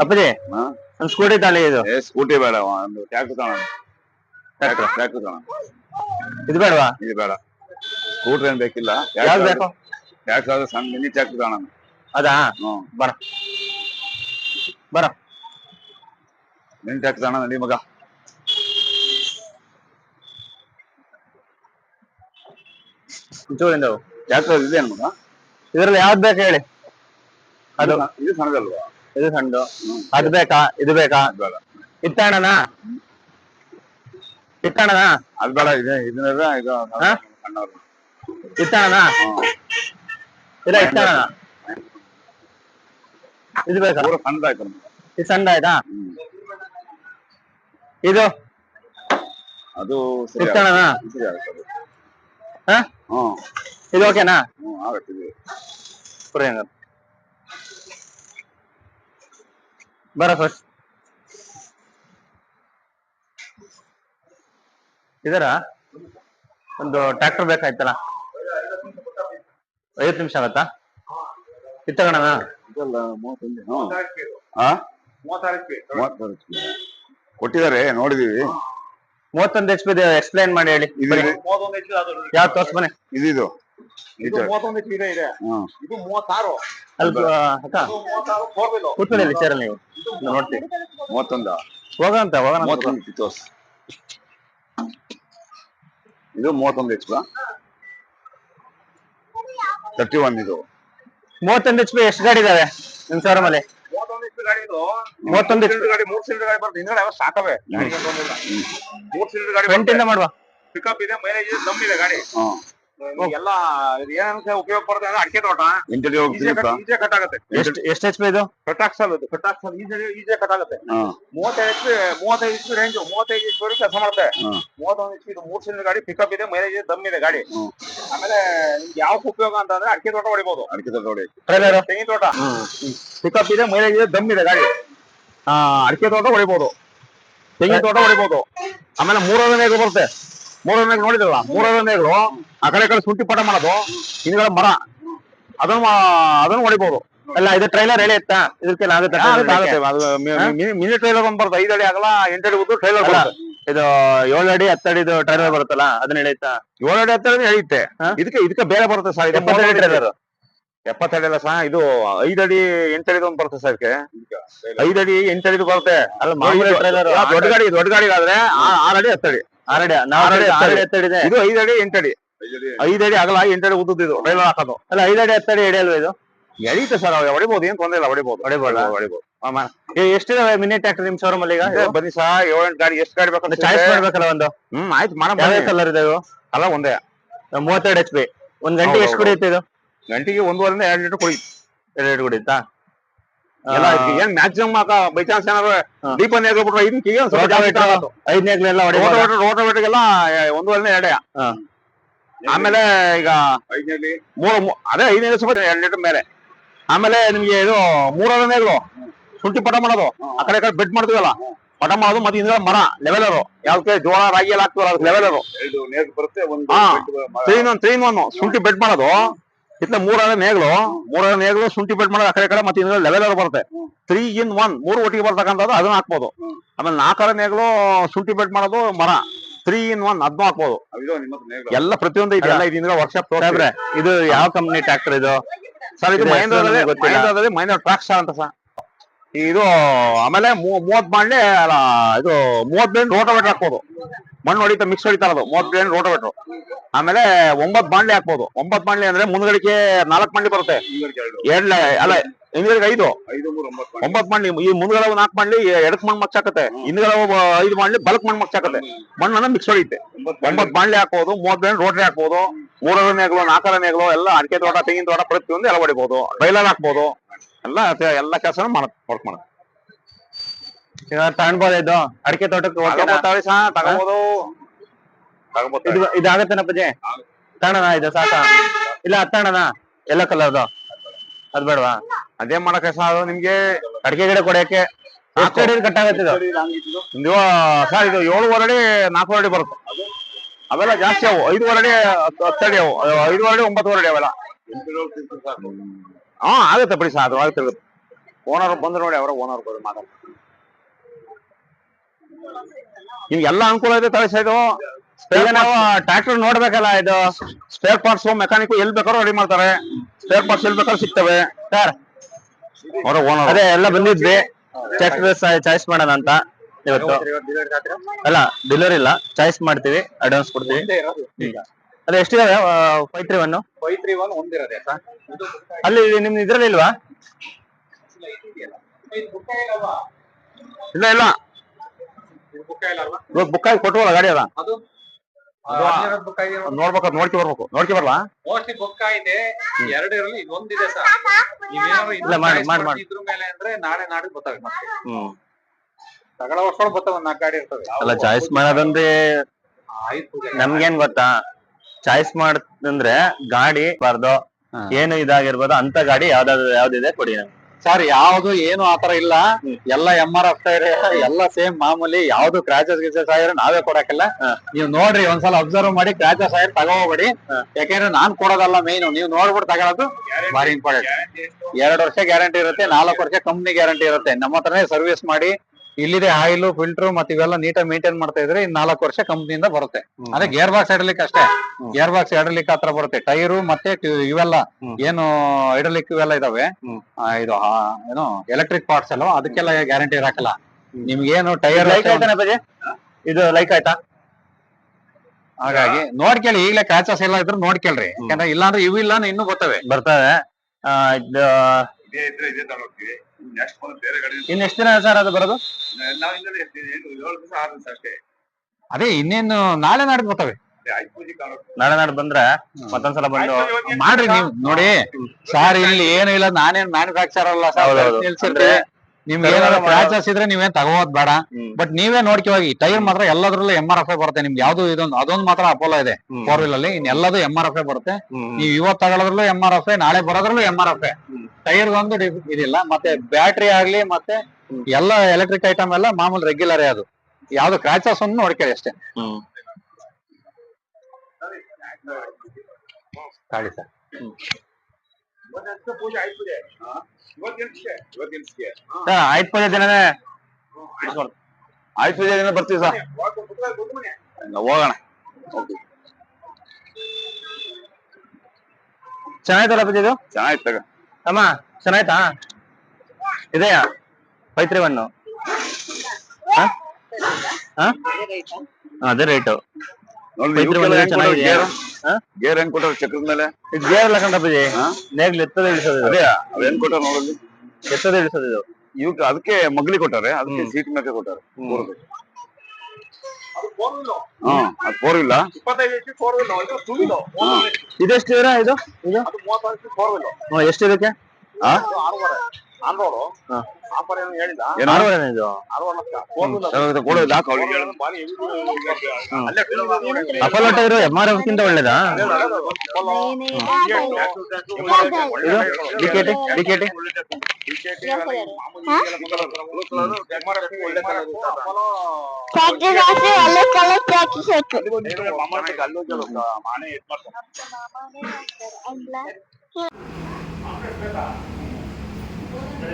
ಅಪ್ಪಾಜಿ ಹಾ? ಸ್ಕೂಟಿ ತಾಳಿ ಇದು. ಏ ಸ್ಕೂಟಿ ಬೇಡ ಒಂದು ಟ್ಯಾಕ್ಟರ್ ತಗೋಣ. ಟ್ಯಾಕ್ಟರ್ ಟ್ಯಾಕ್ಟರ್ ತಗೋಣ. ಇದು ಬೇಡವಾ? ಇದು ಬೇಡ. ಸ್ಕೂಟರ್ ಏನ್ ಬೇಕಿಲ್ಲ? ಯಾವ್ದು ಬೇಕು? ಟ್ಯಾಕ್ಟರ್ ಆದ್ರೆ ಸಣ್ಣ ಮಿನಿ ಟ್ಯಾಕ್ಟರ್ ತಗೋಣ. ಅದಾ? ಹ್ಮ್ ಬರ. ಬರ. ಮಿನಿ ಟ್ಯಾಕ್ಟರ್ ತಗೋಣ ನಡಿ ಮಗ. ಚೂರಿಂದ ಟ್ಯಾಕ್ಟರ್ ಇದೆ ಮಗ? ಇದ್ರಲ್ಲಿ ಯಾವ್ದು ಬೇಕು ಹೇಳಿ. ಅದು. ಇದು ಸಣ್ಣದಲ್ವಾ? ಇದು ಸಣ್ಣದು ಅದು ಬೇಕಾ ಇದು ಬೇಕಾ ಅದು ಬೇಡ ಇತ್ತಣ್ಣನ ಇತ್ತಣ್ಣನ ಅದು ಬೇಡ ಇದೆ ಇದನ್ನೆಲ್ಲ ಇದು ಹಾ? ಸಣ್ಣವ್ರು ಇತ್ತಣ್ಣನ ಇಲ್ಲ ಇತ್ತಣ್ಣನ ಇದು ಬೇಕಾ ಪೂರ ಸಣ್ಣದಾಯ್ತು ನಮ್ಗೆ. ಇದು ಸಣ್ಣ ಆಯ್ತಾ ಹ್ಮ್. ಇದು ಅದು ಸರಿ ಇತ್ತಣ್ಣನ ಆಗುತ್ತೆ. ಸರಿ ಆಗುತ್ತೆ ಅದು. ಹಾ ಹ್ಮ್ ಇದು ಓಕೆನಾ ಹ್ಮ್ ಆಗುತ್ತೆ ಇದು. ಬರ ಫಸ್ಟ್ ಇದರ ಒಂದು ಟ್ರ್ಯಾಕ್ಟರ್ ಬೇಕಾಯ್ತಲ್ಲ? ಐವತ್ತು ನಿಮಿಷ ಆಗತ್ತಾ? HP. ಕೊಟ್ಟಿದ್ದಾರೆ ನೋಡಿದೀವಿ. ಮೂವತ್ತೊಂದು ಎಚ್ ಪಿ ಎಕ್ಸ್ಪ್ಲೈನ್ ಮಾಡಿ ಹೇಳಿ. ಯಾವ ತೋರ್ಸ್ ಬನ್ನಿ. ಇದು. ಇದು ಮೂವತ್ತೊಂದು ಎಚ್ ಇದೆ ಇದೆ. ಮೂವತ್ತಾರು. ಅಲ್ಪ ಅಕ್ಕ ಚೇರಲ್ಲಿ ನೀವು. ನಾನ್ ಮೂವತ್ತೊಂದ. ಹೋಗಂತ ಹೋಗೋಣ ಮೂವತ್ತೊಂದು ಕಿತ್ತೋಸ್ ಇದು ಮೂವತ್ತೊಂದು ಎಚ್ ತರ್ಟಿ ಒನ್ ಇದು. ಮೂವತ್ತೊಂದು ಎಚ್ ಪಿ ಎಷ್ಟು ಗಾಡಿ ಇದಾವೆ? ನಿಮ್ ಶೋರೂಮ್ ಅಲ್ಲಿ? ಮೂವತ್ತೊಂದು ಎಚ್ ಗಾಡಿ ಮೂರ್ ಸಿಲಿಂಡರ್ ಗಾಡಿ ಮೂರ್ ಸಿಲಿಂಡರ್ ಗಾಡಿ ಬರ್ತದೆ. ಹಿಂದ್ಗಡೆ ಯಾವ ಸಾಕವೆ. ಮೂರ್ ಸಿಲಿಂಡರ್ ಗಾಡಿ ಇಂದ ಮಾಡುವ. ಪಿಕಪ್ ಇದೆ ಮೈಲೇಜ್ ಇದೆ ದಮ್ ಇದೆ ಗಾಡಿ. ಎಲ್ಲ ಉಪಯೋಗ ಅಂದ್ರೆ ಅಡಿಕೆ ತೋಟ. ಇಂಟರ್ವ್ಯೂ ಈಜೆ ಕಟ್ ಆಗುತ್ತೆ. ಎಷ್ಟು ಎಷ್ಟು ಎಚ್ ಪಿ ಇದು? ಕಟ್ ಹಾಕ್ಸಲ್ಲ ಇದು ಕಟ್ ಹಾಕ್ಸಲ್ಲ ಈಜೆ ಈಜೆ ಕಟ್ ಆಗುತ್ತೆ. ಮೂವತ್ತೈದು ಎಚ್ ಮೂವತ್ತೈದು ಎಚ್ ರೇಂಜ್ ಮೂವತ್ತೈದು ಎಚ್ ಕೆಲಸ ಮಾಡುತ್ತೆ. ಹ್ಮ್ ಮೂವತ್ತೊಂದು ಎಚ್ ಇದು ಮೂರ್ ಸಿಲಿಂಡರ್ ಗಾಡಿ ಪಿಕಪ್ ಇದೆ ಮೈಲೇಜ್ ಇದೆ ದಮ್ ಇದೆ ಗಾಡಿ. ಆಮೇಲೆ ನಿಮ್ಗೆ ಯಾವ ಉಪಯೋಗ ಅಂತ ಅಂದ್ರೆ ಅಡಿಕೆ ತೋಟ ಹೊಡಿಬಹುದು ಅಡಿಕೆ ತೋಟ ಟ್ರೈಲರ್ ತೆಂಗಿನ ತೋಟ. ಪಿಕಪ್ ಇದೆ ಮೈಲೇಜ್ ಇದೆ ದಮ್ ಇದೆ ಗಾಡಿ. ಅಡಿಕೆ ತೋಟ ಹೊಡಿಬಹುದು ತೆಂಗಿನ ತೋಟ ಹೊಡಿಬಹುದು ಆಮೇಲೆ ಮೂರನೇ ಬರುತ್ತೆ. ಮೂರನೇ ನೇಗಲು ನೋಡಿದ್ರಲ್ಲ? ಮೂರನೇ ನೇಗಲು ಆ ಕಡೆ ಕಡೆ ಶುಂಠಿ ಪಾಠ ಮಾಡೋದು. ಹಿಂದ್ಗಡೆ ಮರ. ಅದನ್ನು ಮಾ- ಅದನ್ನು ಹೊಡಿಬಹುದು ಅಲ್ಲ ಇದು ಟ್ರೈಲರ್ ಹೇಳಿ ಎತ್ತಾ ಇದಕ್ಕೆ ಆಗುತ್ತೆ? ಅದು ಮಿನಿ ಟ್ರೈಲರ್ ಒಂದ್ ಬರುತ್ತೆ ಐದು ಅಡಿ ಆಗಲ್ಲ ಎಂಟು ಅಡಿ ಉದ್ದು ಟ್ರೈಲರ್ ಬರುತ್ತೆ. ಇದು ಏಳು ಅಡಿ ಹತ್ತಡಿ ಇದು ಟ್ರೈಲರ್ ಬರುತ್ತಲ್ಲ ಅದನ್ನ ಹೇಳೈತಾ ಏಳು ಅಡಿ ಹತ್ತಡಿ ಅಡಿ ಎಳೆಯುತ್ತೆ. ಹಾ? ಇದಕ್ಕೆ ಇದಕ್ಕೆ ಬೇರೆ ಬರುತ್ತೆ ಸರ್. ಮೂವತ್ತೈದು ಟ್ರೈಲರ್ ಎಪ್ಪತ್ತಡಿ ಅಲ್ಲ ಸಾ ಇದು ಐದು ಅಡಿ ಎಂಟು ಅಡಿದು ಒಂದು ಬರುತ್ತೆ ಸರ್ ಇದಕ್ಕೆ. ಐದು ಅಡಿ ಎಂಟು ಬರುತ್ತೆ. ಅಲ್ಲ ದೊಡ್ಡ ಗಾಡಿ ದೊಡ್ಡ ಗಾಡಿಗಾದ್ರೆ ಆರಡಿ ನಾವು ಆರಡಿ, ಆರಡಿ ಅಡಿ ಇದೆ. ಇದು ಐದು ಅಡಿ ಎಂಟಡಿ ಅಡಿ. ಐದು ಅಡಿ ಆಗಲ್ಲ ಎಂಟಡಿ ಅಡಿ ಉದ್ದದ್ದು ಇದು. ರೈಲ್ ಹಾಕೋದು ಅಲ್ಲ ಐದ್ ಅಡಿ ಹತ್ತು ಅಡಿ ಎಡೆಯಲ್ವ ಇದು? ಎಳೀತೆ ಸರ್ ಹೊಡಿಬಹುದು ಏನ್ ತೊಂದ್ರೆ ಇಲ್ಲ ಹೊಡಿಬಹುದು ಹೊಡಿಬೋದು? ಹೊಡಿಬಹುದು ಏ, ಎಷ್ಟಿದಾವೆ ಮಿನಿ ಟ್ಯಾಕ್ಟರ್ ನಿಮ್ ಶೋರೂಮ್ ಅಲ್ಲಿ ಈಗ ಬನ್ನಿ ಸಹ ಏಳು ಎಂಟು ಗಾಡಿ ಎಷ್ಟು ಗಾಡಿ ಬೇಕಂತ ಚಾಯ್ಸ್ ಮಾಡ್ಬೇಕಲ್ಲ ಒಂದು? ಹ್ಮ್ ಆಯ್ತು ಮಾಡಮ್ ಕಲರ್ ಇದೆ ಅಲ್ಲ ಒಂದೇ. ಮೂವತ್ತೆರಡು ಎಚ್ ಪಿ ಒಂದ್ ಗಂಟೆ ಎಷ್ಟು. ಕುಡಿಯುತ್ತೆ ಇದು? ಗಂಟೆಗೆ ಒಂದೂವರೆಯಿಂದ ಎರಡು ಲೀಟರ್ ಕುಡಿ ಎರಡು ಕುಡಿಯುತ್ತಾ? ಎಲ್ಲ ಏನ್ ಮ್ಯಾಕ್ಸಿಮಮ್ ಬೈ ಚಾನ್ಸ್ ಏನಾದ್ರು ಇದಕ್ಕೆ ಏನ್ ಸ್ವಲ್ಪ ಜಾಸ್ತಿ ಐದನೇಗ್ಲೆಲ್ಲ ಎರಡೇ ಆಮೇಲೆ ಈಗ ಮೂರು ಮೂ- ಅದೇ ಐದನೇ ಸ್ವಲ್ಪ ಎರಡು ಲೀಟರ್ ಮೇಲೆ. ಆಮೇಲೆ ನಿಮ್ಗೆ ಇದು ಮೂರನೇಗಳು ನೇಗ್ಲು ಶುಂಠಿ ಪಟ ಮಾಡೋದು. ಆ ಕಡೆ ಈ ಕಡೆ ಬೆಡ್ ಮಾಡ್ತೀವಲ್ಲ? ಪಟ ಮಾಡೋದು ಮತ್ತೆ ಹಿಂದ್ಗಡೆ ಮರ ಲೆವೆಲರು ಯಾವ್ದಕ್ಕೆ ಜೋಳ ರಾಗಿ ಎಲ್ಲ ಹಾಕ್ತಿವಲ್ಲ ಅದಕ್ಕೆ leveller. Three one three one ಶುಂಠಿ ಬೆಡ್ ಮಾಡೋದು. ಇತ್ಲ ಮೂರನೇ ನೇಗ್ಲು ಮೂರನೇ ನೇಗ್ಲು ಶುಂಠಿ ಪೇಟ್ ಮಾಡೋದು ಆ ಕಡೆ ಕಡೆ ಮತ್ತೆ ಲೆವೆಲ್ ಲೆವೆಲರ್ ಬರುತ್ತೆ. ತ್ರೀ ಇನ್ ಒನ್ ಮೂರು ಒಟ್ಟಿಗೆ ಬರ್ತಕ್ಕಂಥದ್ದು ಅದನ್ನ ಹಾಕ್ಬೋದು. ಆಮೇಲೆ ನಾಲ್ಕರ ನೇಗ್ಲು ಶುಂಠಿ ಪೇಟ್ ಮಾಡೋದು ಮರ. ತ್ರೀ ಇನ್ ಒನ್ ಅದನ್ನು ಹಾಕ್ಬೋದು. ಇದು ನಿಮ್ಮ ಹತ್ರ ನೇಗ್ಲು. ಎಲ್ಲ ಪ್ರತಿಯೊಂದು ಇದೆ. ಎಲ್ಲ ಇದರಿಂದ ವರ್ಕ್ಶಾಪ್ ಇದು ಯಾವ ಕಂಪ್ನಿ ಟ್ರಾಕ್ಟರ್ ಇದು? ಸರ್ ಇದು. ಮಹೇಂದ್ರದಲ್ಲಿ ಮಹೇಂದ್ರ ಟ್ರಾಕ್ಸ್ ಅಂತ ಸರ್. ಇದು ಆಮೇಲೆ ಮೂವತ್ ಬಾಂಡ್ಲಿ ಅಲ್ಲ, ಇದು ಮೂವತ್ ಬ್ಲೇನ್ ರೋಟೋವೇಟರ್ ಹಾಕ್ಬೋದು. ಮಣ್ಣು ಹೊಡಿತಾ ಮಿಕ್ಸ್ ಹೊಡಿತಾರ ಅದು ಮೂವತ್ ಬ್ಲೇನ್ ರೋಟೋವೇಟರ್ ಆಮೇಲೆ ಒಂಬತ್ ಬಾಂಡ್ಲಿ ಹಾಕ್ಬೋದು. ಒಂಬತ್ ಬಾಂಡ್ಲಿ ಅಂದ್ರೆ ಮುಂದ್ಗಡಿಕೆ ನಾಲ್ಕು ಮಂಡಿ ಬರುತ್ತೆ. ಎರಡ್ ಅಲ್ಲ ಹಿಂದ್ಗಡೆ ಐದು. ಒಂಬತ್ ಮಂಡಿ ಈ ಮುಂದ್ಗಡೆ ನಾಲ್ಕು ಮಂಡಿ ಎಡಕ್ ಮಣ್ಣು ಮಚ್ಚಾಕತ್ತೆ ಹಿಂದ್ಗಡೆ ಐದು ಬಾಂಡ್ಲಿ ಬಲಕ್ ಮಣ್ಣು ಮಚ್ಚಾಕತ್ತೆ ಮಣ್ಣನ್ನ ಮಿಕ್ಸ್ ಹೊಡಿತೆ. ಒಂಬತ್ತು ಒಂಬತ್ ಬಾಂಡ್ಲೆ ಹಾಕ್ಬೋದು ಮೂವತ್ ಬ್ಲೇನ್ ರೋಟರಿ ಹಾಕ್ಬೋದು ಮೂರರ ನೇಗ್ಲು ನಾಲ್ಕರ ಎಲ್ಲ ಅಡಿಕೆ ತೋಟ, ತೆಂಗಿನ ತೋಟ ಪ್ರತಿಯೊಂದು ಎಲ್ಲ ಹೊಡಿಬಹುದು ಬೈಲರ್ ಹಾಕ್ಬೋದು. ಎಲ್ಲ ಎಲ್ಲ ಕೆಲಸ ಮಾಡತ್ ವರ್ಕ್ ಮಾಡತ್ ಈಗ ತಗೊಂಡ್ಬೋದ ಇದು ಅಡಿಕೆ ತೋಟಕ್ಕೆ ಓಕೆನಾ? ತಗೋಬೋತಾವೆ ಸಹ ತಗೋಬೋದು. ತಗೋಬೋದು ಇದು ಇದಾಗತ್ತೇನ ಪಜೆ ತಗೋಣ ಇದು ಸಾಕ? ಇಲ್ಲ ಹತ್ತೋಣ ಎಲ್ಲ ಕಲರ್ದು ಅದ್. ಬೇಡವಾ? ಅದೇ ಮಾಡಕ್ ಸಹ ಅದು ನಿಮ್ಗೆ. ಅಡಿಕೆ ಗಿಡ ಕೊಡಕ್ಕೆ ಎಷ್ಟು ಅಡಿ ಕಟ್ಟಾಗತ್ತೆ ಇದು? ಇದು ಸರ್ ಇದು ಏಳುವರೆ ಅಡಿ ನಾಲ್ಕೂವರೆ ಅಡಿ ಬರುತ್ತೆ. ಅವೆಲ್ಲ ಜಾಸ್ತಿ ಅವು. ಐದು ಹೊರಡಿ ಹತ್ತು ಹತ್ತು ಅಡಿ ಅವು. ಐದು ಹೊರಡಿ ಅಡಿ ಹೊರಡಿ ಅಡಿ ಅವೆಲ್ಲ. ಹಾ ಆಗುತ್ತೆ ಬಿಡಿ ಸರ್ ಆಗುತ್ತೆ. ಓನರ್ ಬಂದ್ರು ನೋಡಿ ಅವರ ಓನರ್ ಬರೋದು ಮಾತಾಡ ನಿಮ್ಗೆ ನಿಮ್ಗೆಲ್ಲ ಅನುಕೂಲ ಇದೆ ತಳಿಸ ಇದು ಟ್ರಾಕ್ಟರ್ ಟ್ರ್ಯಾಕ್ಟರ್ ನೋಡ್ಬೇಕಲ್ಲ ಇದು? ಸ್ಪೇರ್ ಪಾರ್ಟ್ಸ್ ಮೆಕ್ಯಾನಿಕ್ ಎಲ್ಲಿ ಬೇಕಾದ್ರು ರೆಡಿ ಮಾಡ್ತಾರೆ. ಸ್ಪೇರ್ ಪಾರ್ಟ್ಸ್ ಎಲ್ಲಿ ಬೇಕಾದ್ರೂ ಸಿಗ್ತವೆ. ಸರ್ ಅವರ ಓನರ್ ಅದೇ ಎಲ್ಲ ಬಂದಿದ್ವಿ. ಟ್ರ್ಯಾಕ್ಟರ್ ಚಾಯ್ಸ್ ಮಾಡೋಣ ಅಂತ ಇವತ್ತು. ಅಲ್ಲ ಡೆಲಿವರಿ ಇಲ್ಲ. ಚಾಯ್ಸ್ ಮಾಡ್ತೀವಿ ಅಡ್ವಾನ್ಸ್ ಕೊಡ್ತೀವಿ. ಅದೇ ಎಷ್ಟಿದಾವೆ? Five three one five three one ಒಂದಿರೋದೆ sir ಅಲ್ಲಿ ನಿಮ್ ಇದ್ರಲ್ಲಿ ಇಲ್ವಾ? ಇಲ್ಲ ಇಲ್ಲ ಇವಾಗ ಬುಕ್ ಆಗಿ ಕೊಟ್ಟವಲ್ಲ ಗಾಡಿ ಅದ. ಅದು? ಅದ್ ನೋಡ್ಬೇಕು ನೋಡ್ಕೊ ಬರ್ಬೇಕು. ನೋಡ್ಕೊ ಬರ್ಲಾ? ಮೋಸ್ಟ್ಲಿ ಬುಕ್ ಆಗಿದೆ ಎರಡು ಇರಲಿ ಇದೊಂದಿದೆ ಒಂದಿದೆ ಸರ್ ಇಲ್ಲ, ಮಾಡಿ, ಮಾಡಿ, ಮಾಡಿ. ಇದ್ರ ಮೇಲೆ ಅಂದ್ರೆ ನಾಳೆ ನಾಡಿದ್ದು ಗೊತ್ತಾಗ ಮತ್ತೆ ಹ್ಮ್. ತಗೊಳ್ಳೋ ವರ್ಷಗಳು ಬರ್ತಾವ ನಾಲ್ಕು ಗಾಡಿ ಇರ್ತದೆ ಅಲ್ಲ ಚಾಯ್ಸ್ ಮಾಡೋದಂದ್ರೆ. ನಮ್ಗೇನ್ ಗೊತ್ತಾ? ಚಾಯ್ಸ್ ಮಾಡಂದ್ರೆ ಗಾಡಿ ಬಾರ್ದು ಏನು ಇದಾಗಿರ್ಬೋದು ಅಂತ ಗಾಡಿ ಯಾವ್ದಾದ್ರು ಯಾವ್ದಿದೆ ಕೊಡಿ ನಮ್ಗೆ. ಸರ್ ಯಾವ್ದು ಏನು ಆತರ ಇಲ್ಲ. ಎಲ್ಲ ಎಂ ಆರ್ ಎಫ್ ಟೈರ್ ಎಲ್ಲ ಸೇಮ್ ಮಾಮೂಲಿ ಯಾವ್ದು ಕ್ರಾಚಸ್ ಗಿಚಸ್ ಆಗಿರೋ ನಾವೇ ಕೊಡಕ್ಕಿಲ್ಲ. ನೀವು ನೋಡ್ರಿ ಒಂದ್ಸಲ ಅಬ್ಸರ್ವ್ ಮಾಡಿ ಕ್ರಾಚಸ್ ಆಗಿರ್ ತಗೋಬೇಡಿ. ಯಾಕೆಂದ್ರೆ ನಾನ್ ಕೊಡೋದಲ್ಲ ಮೇನ್ ನೀವು ನೋಡ್ಬಿಟ್ಟು ತಗೊಳೋದು ಬಾರಿ ಇಂಪಾರ್ಟೆಂಟ್ ಎರಡ್ ವರ್ಷ ಗ್ಯಾರಂಟಿ ಇರುತ್ತೆ ನಾಲ್ಕು ವರ್ಷ ಕಂಪ್ನಿ ಗ್ಯಾರಂಟಿ ಇರುತ್ತೆ. ನಮ್ಮ ಹತ್ರನೇ ಸರ್ವಿಸ್ ಮಾಡಿ ಇಲ್ಲಿದೆ ಆಯಿಲ್ ಫಿಲ್ಟರ್ ಮತ್ತೆ ಇವೆಲ್ಲ ನೀಟಾಗಿ ಮೇಂಟೈನ್ ಮಾಡ್ತಾ ಇದ್ರೆ ಇನ್ ನಾಲ್ಕು ವರ್ಷ ಕಂಪ್ನಿಯಿಂದ ಬರುತ್ತೆ. ಅದೇ ಗೇರ್ ಬಾಕ್ಸ್ ಇಡಲಿಕ್ಕೆ ಅಷ್ಟೇ. ಗೇರ್ ಬಾಕ್ಸ್ ಇಡಲಿಕ್ಕೆ ಹತ್ರ ಬರುತ್ತೆ. ಟೈರು ಮತ್ತೆ ಇವೆಲ್ಲಾ ಇವೆಲ್ಲ ಏನು ಇಡಲಿಕ್ಕೆ ಇವೆಲ್ಲ ಇದಾವೆ. ಆ, ಇದು ಆ, ಏನು ಎಲೆಕ್ಟ್ರಿಕ್ ಪಾರ್ಟ್ಸ್ ಅಲ್ವಾ? ಅದಕ್ಕೆಲ್ಲ ಗ್ಯಾರಂಟಿ ಇರಕಲ್ಲ. ನಿಮ್ಗೇನು ಟೈರ್ ಲೈಕ್ ಆಯ್ತಾನ ಬಜೆ ಇದು ಲೈಕ್ ಆಯ್ತಾ? ಹಾಗಾಗಿ ನೋಡ್ಕೇಳಿ ಈಗಲೇ ಕ್ಯಾಚಸ್ ಎಲ್ಲ ಇದ್ರು ನೋಡ್ಕೇಳ್ರಿ. ಯಾಕಂದ್ರೆ ಇಲ್ಲಾಂದ್ರೆ ಇವು ಇಲ್ಲ ಇನ್ನೂ ಬರ್ತವೆ. ಬರ್ತವೆ. ಆ, ಇದು ನೆಕ್ಸ್ಟ್ ಬಂದು ಬೇರೆ ಗಾಡಿ ಎಷ್ಟು ದಿನ ಸರ್ ಅದು ಬರೋದು? ನಾವು ಇನ್ನೂ ಎಷ್ಟು ಏನು ಏಳು ದಿವಸ ಆರು ದಿವಸ ಅಷ್ಟೇ. ಅದೇ ಇನ್ನೇನು ನಾಳೆ ನಾಡಿದ್ದು ಬರ್ತವೆ. ಆಯ್ತು ಪೂಜೆ ಕಾಣೋ ನಾಳೆ ನಾಡ್ ಬಂದ್ರೆ ಮತ್ತೊಂದ್ಸಲ ಬಂದು ಮಾಡ್ರಿ ನೀವು ನೋಡಿ. ಸರ್ ಇಲ್ಲಿ ಏನು ಇಲ್ಲ. ನಾನೇನ್ ಮ್ಯಾನುಫ್ಯಾಕ್ಚರ್ ಅಲ್ಲ. ಸರ್ ನಿಲ್ಸಿರ್ತೀವಿ ನಿಮ್ಗೆ ಏನಾದ್ರು ಕ್ರಾಚಸ್ ಇದ್ರೆ ನೀವೇನ್ ತಗೋದ್ ಬೇಡ. ಬಟ್ ನೀವೇ ನೋಡ್ಕೊ ಹೋಗಿ ಟೈರ್ ಮಾತ್ರ ಎಲ್ಲದ್ರಲ್ಲೂ ಎಂ ಆರ್ ಎಫ್ ಬರುತ್ತೆ. ನಿಮ್ಗೆ ಯಾವ್ದು ಇದೊಂದು ಅದೊಂದು ಮಾತ್ರ ಅಪೋಲೋ ಇದೆ. ಫೋರ್ ವೀಲ್ ಅಲ್ಲಿ ಇನ್ ಎಲ್ಲದೂ ಎಂ ಆರ್ ಎಫ್ ಬರುತ್ತೆ. ಹ್ಮ್. ನೀವು ಇವತ್ತು ತಗೊಳೋದ್ರಲ್ಲೂ ಎಂ ಆರ್ ಎಫ್ ನಾಳೆ ಬರೋದ್ರಲ್ಲೂ ಎಂ ಆರ್ ಎಫ್ ಐ ಟೈರ್ ಒಂದು ಇದಿಲ್ಲ ಮತ್ತೆ ಬ್ಯಾಟ್ರಿ ಆಗ್ಲಿ ಮತ್ತೆ. ಎಲ್ಲ ಎಲೆಕ್ಟ್ರಿಕ್ ಐಟಮ್ ಎಲ್ಲ ಮಾಮೂಲಿ ರೆಗ್ಯುಲರ್ ಅದು. ಯಾವ್ದು ಕ್ರಾಚಸ್ ಒಂದು ನೋಡ್ಕೊಳ್ಳಿ ಅಷ್ಟೇ. ಹ್ಮ್. ಗಾಡಿ ಸರ್. ಸರ್ ಆಯ್ತು ಪೂಜೆ ದಿನನೇ. ಆಯ್ತು. ಪೂಜೆ ದಿನ ಬರ್ತೀವಿ ಸರ್. ಹೋಗೋಣ. ಚೆನ್ನಾಯ್ತಲ್ಲ ಪೂಜೆ ಇದು? ಚೆನ್ನಾಯ್ತು ತಗ. ಅಮ್ಮ ಚೆನ್ನಾಯ್ತಾ? ಇದೆಯಾ? ಪೈತ್ರಿ ತ್ರೀ ಒನ್ ಅದೇ ರೇಟು ಗೇರ್? ಹೆಂಗ್ ಕೊಟ್ಟಾರ ಚಕ್ರದ ಮೇಲೆ? ಇದು ಗೇರ್ ಎಲ್ಲ ಕಂಡ ಪೂಜೆ ಹಾ? ನೇಗ್ಲು ಎತ್ತದ ಇಳಿಸೋದು ಇದು. ಅದೇ ಅವ್ ಹೆಂಗ್ ಕೊಟ್ಟಾರ ನೋಡಲ್ಲಿ ಎತ್ತದ ಇಳಿಸೋದು ಇದು. ಇವಕ್ಕೆ ಅದಕ್ಕೆ ಮಗ್ಲಿ ಕೊಟ್ಟಾರೆ ಅದಕ್ಕೆ. ಸೀಟ್ ಮೇಲೆ ಕೊಟ್ಟಾರೆ ಫೋರ್ ಇಲ್ಲ. ಇದೆಷ್ಟು ಇದು? ಇದು? ಎಷ್ಟು ಇದಕ್ಕೆ ಹಾ. ಏನೋ? ಆರೂವರೆನಾ ಇದು? ಅದು ಕೊಡೋದು ಹಾಕು ಅವ್ಳಿಗೆ. ಹೇಳು. Apollo tyre M R F ಕಿಂತ ಒಳ್ಳೇದಾ? ಇದು? ಡಿಕೆಟಿ ಡಿಕೆಟಿ ಫ್ಯಾಕ್ಟ್ರಿ ಅಲ್ಲೇ ಹಾಕಿ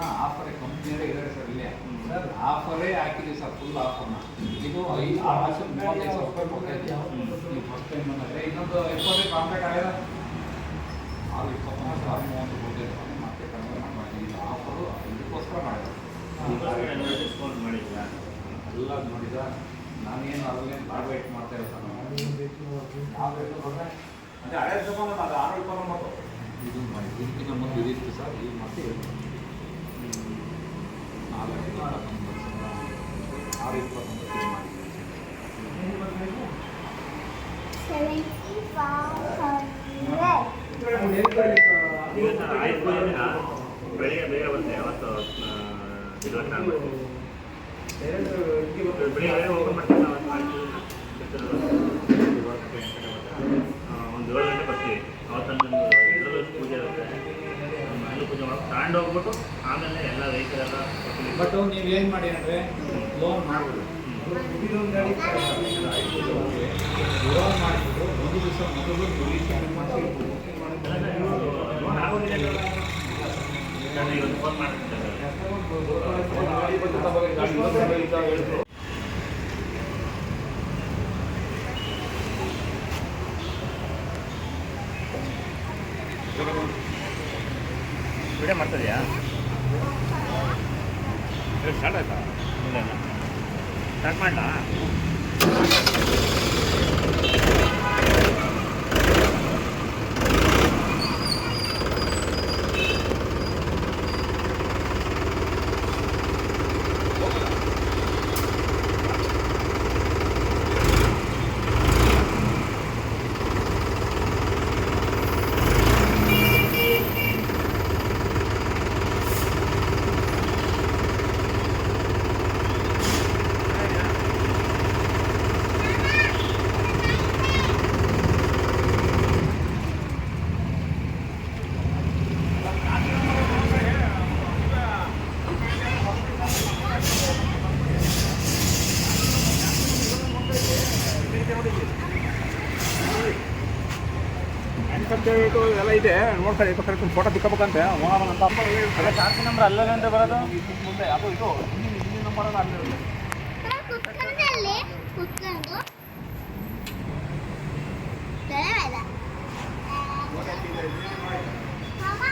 ಇದನ್ನ ಆಫರೇ ಕಂಪ್ನಿಯವರೇ ಇದ್ದಾರೆ ಸರ್ ಇಲ್ಲೇ. ಸರ್ ಆಫರೇ ಹಾಕಿದೆ ಸರ್ ಫುಲ್ ಆಫರ್ನ ಇದು ಐದು ಆರು ಲಕ್ಷ ಮೂವತ್ತೈದು ಸಾವಿರ ರೂಪಾಯಿ ಕೊಡ್ತಾ ನೀವು ಫಸ್ಟ್ ಟೈಮ್ ಬಂದರೆ ಇನ್ನೊಂದು ಇಪ್ಪತ್ತೈದು ಕಾಂಟ್ರಾಕ್ಟ್ ಆಗಿದೆ. ಆರು ಇಪ್ಪತ್ತೊಂದು ಆರು ಮೂವತ್ತು ಕೊಡ್ತೇವೆ ಮತ್ತೆ ಕಡಿಮೆ ಮಾಡಿ ಇದು ಆಫರು ಇದಕ್ಕೋಸ್ಕರ ಮಾಡಿದ್ರು? ಎಲ್ಲ ನೋಡಿದ ನಾನೇನು ಅದ್ರಲ್ಲೇನು ಭಾಳ ವೇಟ್ ಮಾಡ್ತಾ ಇಲ್ಲ ಸರ್ ನಾವು ಅಂದರೆ ಹಳೆ ತಗೊಂಡು ಅದು ಆರು ಇಪ್ಪತ್ತೊಂಬತ್ತು ಇದು ಮಾಡಿ ಇದಕ್ಕಿಂತ ಮುಂದೆ ಇದಿತ್ತು ಸರ್ ಈಗ ಮತ್ತೆ ಇದು. ನಾಲ್ಕು ಇಪ್ಪತ್ತೊಂಬತ್ತು ಸಾವಿರ ಆರು ಇಪ್ಪತ್ತೊಂಬತ್ತು ಇದು ಮಾಡಿ ಬೆಳಿಗ್ಗೆ ಬೇಗ ಬಂದೆ ತಗೊಂಡು ಹೋಗ್ಬಿಟ್ಟು ಆಮೇಲೆ ಎಲ್ಲ ವೆಹಿಕಲ್ ಎಲ್ಲ. ಬಟ್ ನೀವು ಏನು ಮಾಡಿ ಅಂದರೆ ಲೋನ್ ಮಾಡ್ಬೋದು ಲೋನ್ ಮಾಡಿಬಿಟ್ಟು ಒಂದು ದಿವಸ ಮೊದಲು ಲೋನ್ ಆಗೋದಿಲ್ಲ ಇವತ್ತು ಫೋನ್ ಮಾಡ್ತೀನಿ ವಿಡಿಯೋ ಮಾಡ್ತಿದ್ಯಾ? ಸ್ಟಾರ್ಟ್ ಆಯ್ತಾ? ಇಲ್ಲ ಸ್ಟಾರ್ಟ್ ಮಾಡಲಾ? ಇದು ಎಲ್ಲ ಇದೆ ನೋಡ್ತಾರೆ ಇದು ಕರೆಕ್ಟ್ ಫೋಟೋ ತಿಕ್ಕಬೇಕಂತೆ ಹೋಗೋಣ ಅಂತ ಅಪ್ಪ ಹೇಳಿದ್ರು. ಚಾರ್ಜ್ ನಂಬರ್ ಅಲ್ಲೇ ಅಂತ ಬರೋದು ಮುಂದೆ ಅದು ಇದು ಹಿಂದಿನ ಹಿಂದಿನ ನಂಬರ್ ಅಲ್ಲ ಅಲ್ಲಿ ಇರೋದು. ಕುತ್ಕೊಂಡಲ್ಲಿ ಕುತ್ಕೊಂಡು ತಲೆ ಮೇಲೆ ಮಾಮ,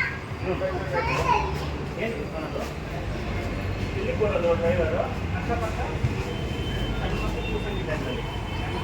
ಏನು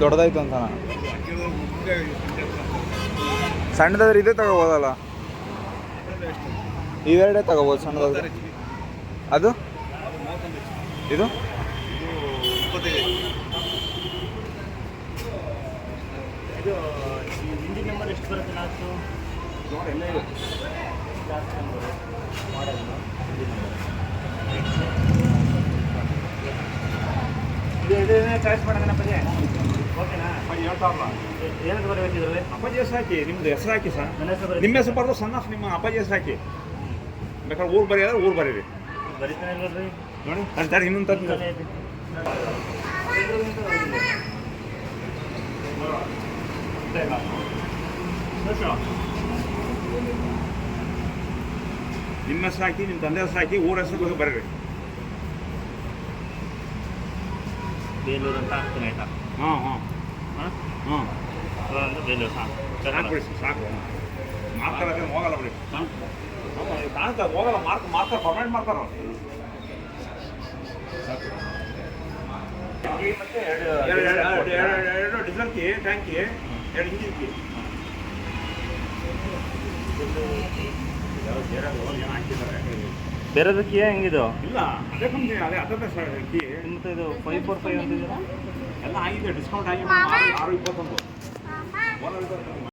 ದೊಡ್ಡದಾಯ್ತು ಅಂತ ಸಣ್ಣದಾದ್ರೆ ಇದೇ ತಗೋಬೋದಲ್ಲ ಇವೆರಡೇ ತಗೋಬೋದು ಸಣ್ಣದಾದ್ರೆ? ಅದು? ಇದು? ಇದು ಇಂಜಿನ್ ನಂಬರ್ ಎಷ್ಟು ಅಪ್ಪಾಜಿ ಹೆಸರು ಹಾಕಿ ನಿಮ್ದು ಹೆಸರು ಹಾಕಿ ಸರ್. ನಿಮ್ಮ ಹೆಸರು ಬರೋದು ಸಣ್ಣ ನಿಮ್ಮ ಅಪ್ಪಾಜಿ ಹೆಸರು ಹಾಕಿ. ಬೇಕಾದ್ರೆ ಊರು ಬರೆಯೋದ್ರೆ ಊರು ಬರೀರಿ. ನೋಡಿ ಸರ್ ಇನ್ನೊಂದು ತಂದು ಇಲ್ಲೇ ಇದೆ. ನಿಮ್ಮ ಹೆಸರು ಹಾಕಿ ನಿಮ್ಮ ತಂದೆ ಹೆಸರು ಹಾಕಿ ಊರ ಹೆಸರು ಬೇಕಾದ್ರೆ ಬರೀರಿ. ಬೇಲೂರು ಅಂತ ಹಾಕ್ತೀನಿ ಆಯ್ತಾ? ಹಾಂ ಹಾಂ. ಹಾಂ? ಹಾಂ. ಬೇಲೂರು ಸಾಕು. ಬಿಡಿ ಸಾಕು. ಮಾರ್ಕರ್ ಹೋಗಲ್ಲ ಬಿಡಿ. ಹಾಂ? ಕಾಣ್ತಾ ಹೋಗಲ್ಲ ಮಾರ್ಕ್ ಮಾರ್ಕರ್ ಪರ್ಮನೆಂಟ್ ಮಾರ್ಕರ್ ಎರಡು ಎರಡು ಎರಡು ಎರಡು ಎರಡು ಡೀಸೆಲ್ ಕಿ ಟ್ಯಾಂಕಿ ಎರಡು ಇಂಜಿನ್ಕಿ ಬೇರೆದಕ್ಕೆ ಹೆಂಗಿದು? ಇಲ್ಲ ಅದೇ ಕಂಪ್ನಿ ಅದೇ ಸರ್ ಕಿ ಮತ್ತೆ ಇದು ಫೈವ್ ಫೋರ್ ಫೈವ್ ಅಂತಿದ್ದೀರಾ ಎಲ್ಲ ಆಗಿದೆ ಡಿಸ್ಕೌಂಟ್ ಆಗಿದೆ. ಆರು ಇಪ್ಪತ್ತೊಂದು.